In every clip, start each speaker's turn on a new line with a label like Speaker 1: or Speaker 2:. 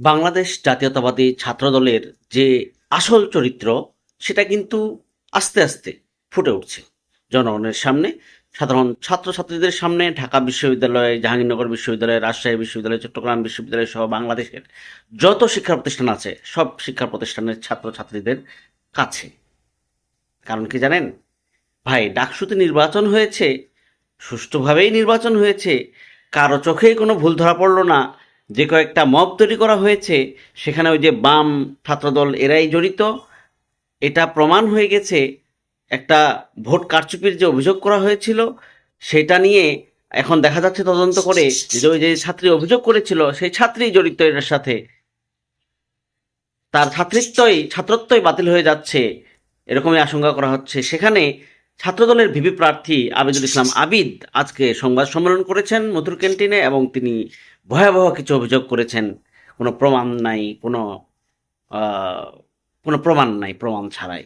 Speaker 1: বাংলাদেশ জাতীয়তাবাদী ছাত্রদলের যে আসল চরিত্র, সেটা কিন্তু আস্তে আস্তে ফুটে উঠছে। জনগণের সামনে, সাধারণ ছাত্রছাত্রীদের সামনে, ঢাকা বিশ্ববিদ্যালয়, জাহাঙ্গীরনগর বিশ্ববিদ্যালয়, রাজশাহী বিশ্ববিদ্যালয়, চট্টগ্রাম বিশ্ববিদ্যালয় সহ বাংলাদেশের যত শিক্ষা প্রতিষ্ঠান আছে, সব শিক্ষা প্রতিষ্ঠানের ছাত্রছাত্রীদের কাছে। কারণ কি জানেন? ভাই, ডাকসুতে নির্বাচন হয়েছে, সুষ্ঠুভাবেই নির্বাচন হয়েছে, কারও চোখেই কোনো ভুল ধরা পড়ল না যে কয়েকটা মব তৈরি করা হয়েছে, সেখানে ওই যে বাম ছাত্রদল এরাই জড়িত। এটা প্রমাণ হয়ে গেছে, একটা ভোট কারচুপির যে অভিযোগ করা হয়েছিল, সেটা নিয়ে এখন দেখা যাচ্ছে তদন্ত করে যে ওই যে ছাত্রী অভিযোগ করেছিল, সেই ছাত্রী জড়িত এটার সাথে। তার ছাত্রিত্বই, ছাত্রত্বই বাতিল হয়ে যাচ্ছে, এরকমই আশঙ্কা করা হচ্ছে। সেখানে ছাত্রদলের ভিপি প্রার্থী আবিদুল ইসলাম আবিদ আজকে সংবাদ সম্মেলন করেছেন মধুর ক্যান্টিনে এবং তিনি ভয়াবহ কিছু অভিযোগ করেছেন। কোনো প্রমাণ নাই, কোনো কোনো প্রমাণ নাই, প্রমাণ ছাড়াই।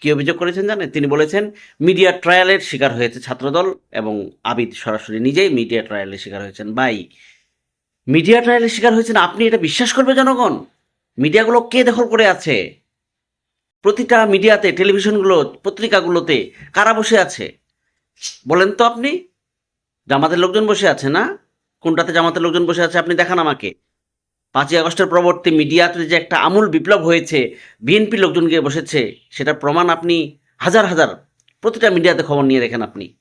Speaker 1: কি অভিযোগ করেছেন জানেন? তিনি বলেছেন, মিডিয়া ট্রায়ালের শিকার হয়েছে ছাত্রদল এবং আবিদ সরাসরি নিজেই মিডিয়া ট্রায়ালের শিকার হয়েছেন। ভাই, মিডিয়া ট্রায়ালের শিকার হয়েছেন আপনি? এটা বিশ্বাস করবে জনগণ? মিডিয়াগুলো কে দখল করে আছে? প্রতিটা মিডিয়াতে, টেলিভিশনগুলো, পত্রিকাগুলোতে কারা বসে আছে? বলেন তো আপনি। জামাতের লোকজন বসে আছে না? কোনটাতে জামাতের লোকজন বসে আছে আপনি দেখান আমাকে। পাঁচই আগস্টের পরবর্তী মিডিয়াতে যে একটা আমূল বিপ্লব হয়েছে, বিএনপি লোকজন গিয়ে বসেছে, সেটার প্রমাণ আপনি হাজার হাজার প্রতিটা মিডিয়াতে খবর নিয়ে দেখেন আপনি।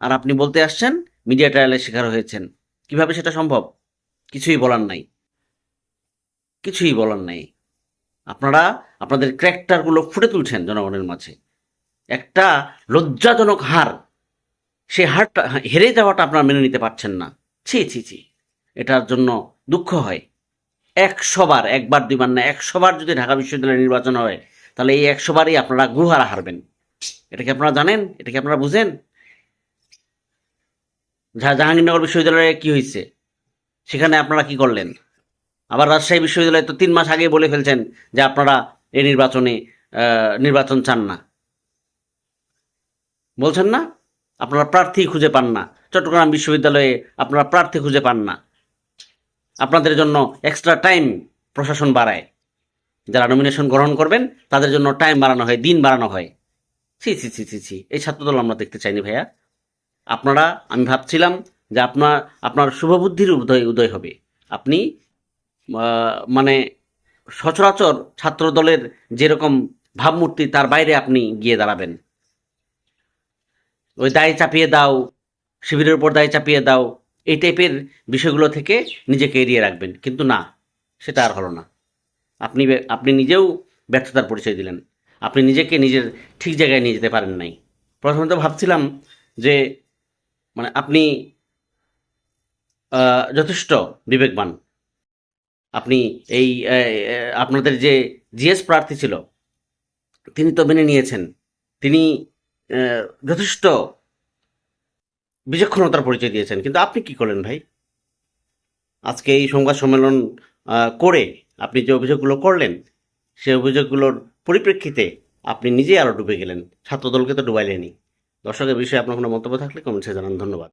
Speaker 1: আর আপনি বলতে আসছেন, মিডিয়া ট্রায়ালের শিকার হয়েছেন। কীভাবে সেটা সম্ভব? কিছুই বলার নাই। কিছুই বলার নাই। আপনারা আপনাদের ক্র্যাকটারগুলো ফুটে তুলছেন জনগণের মাঝে। একটা লজ্জাজনক হার, সে হারটা হেরে যাওয়াটা আপনারা মেনে নিতে পারছেন না। ছি ছি ছি। এটার জন্য দুঃখ হয়। একশোবার একবার দুইবার না, একশো বার যদি ঢাকা বিশ্ববিদ্যালয়ে নির্বাচন হয়, তাহলে এই একশোবারই আপনারা গুহারা হারবেন। এটা কি আপনারা জানেন? এটা কি আপনারা বুঝেন? জাহাঙ্গীরনগর বিশ্ববিদ্যালয়ে কি হয়েছে সেখানে আপনারা কি করলেন? আবার রাজশাহী বিশ্ববিদ্যালয়ে তো তিন মাস আগে বলে ফেলছেন যে আপনারা এই নির্বাচনে নির্বাচন চান না। বলছেন না? আপনারা প্রার্থী খুঁজে পান না। চট্টগ্রাম বিশ্ববিদ্যালয়ে আপনারা প্রার্থী খুঁজে পান না। আপনাদের জন্য এক্সট্রা টাইম প্রশাসন বাড়ায়। যারা নমিনেশন গ্রহণ করবেন, তাদের জন্য টাইম বাড়ানো হয়, দিন বাড়ানো হয়। ছি ছি ছি ছি ছি। এই ছাত্রদল আমরা দেখতে চাইনি ভাইয়া। আপনারা, আমি ভাবছিলাম যে আপনার আপনার শুভবুদ্ধির উদয় উদয় হবে। আপনি মানে সচরাচর ছাত্রদলের যেরকম ভাবমূর্তি, তার বাইরে আপনি গিয়ে দাঁড়াবেন। ওই দায় চাপিয়ে দাও, শিবিরের উপর দায় চাপিয়ে দাও, এই টাইপের বিষয়গুলো থেকে নিজেকে এড়িয়ে রাখবেন। কিন্তু না, সেটা আর হলো না। আপনি আপনি নিজেও ব্যর্থতার পরিচয় দিলেন। আপনি নিজেকে নিজের ঠিক জায়গায় নিয়ে যেতে পারেন নাই। প্রথমত ভাবছিলাম যে মানে আপনি যথেষ্ট বিবেকবান। আপনি এই আপনাদের যে জিএস প্রার্থী ছিল, তিনি তো মেনে নিয়েছেন। তিনি যথেষ্ট বিচক্ষণতার পরিচয় দিয়েছেন। কিন্তু আপনি কি করলেন ভাই? আজকে এই সংবাদ সম্মেলন করে আপনি যে অভিযোগগুলো করলেন, সেই অভিযোগগুলোর পরিপ্রেক্ষিতে আপনি নিজেই আরও ডুবে গেলেন। ছাত্রদলকে তো ডুবাইলেনি দর্শকের বিষয়ে আপনার কোনো মন্তব্য থাকলে কমেন্টসে জানান। ধন্যবাদ।